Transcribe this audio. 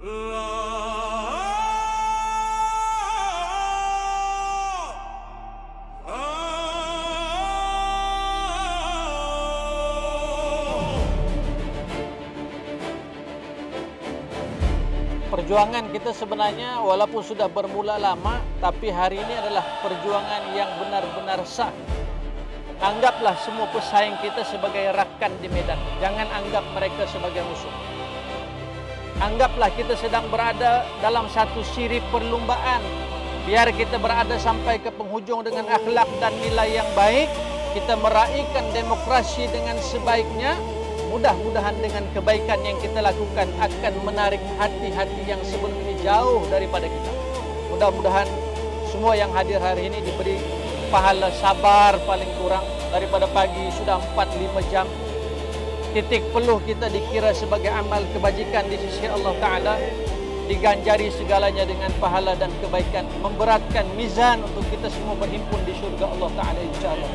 Perjuangan kita sebenarnya walaupun sudah bermula lama tapi hari ini adalah perjuangan yang benar-benar sah. Anggaplah semua pesaing kita sebagai rakan di medan. Jangan anggap mereka sebagai musuh. Anggaplah kita sedang berada dalam satu siri perlumbaan. Biar kita berada sampai ke penghujung dengan akhlak dan nilai yang baik. Kita meraihkan demokrasi dengan sebaiknya. Mudah-mudahan dengan kebaikan yang kita lakukan akan menarik hati-hati yang ini jauh daripada kita. Mudah-mudahan semua yang hadir hari ini diberi pahala sabar paling kurang daripada pagi sudah 4-5 jam. Titik peluh kita dikira sebagai amal kebajikan di sisi Allah Ta'ala. Diganjari segalanya dengan pahala dan kebaikan. Memberatkan mizan untuk kita semua berhimpun di syurga Allah Ta'ala insyaAllah.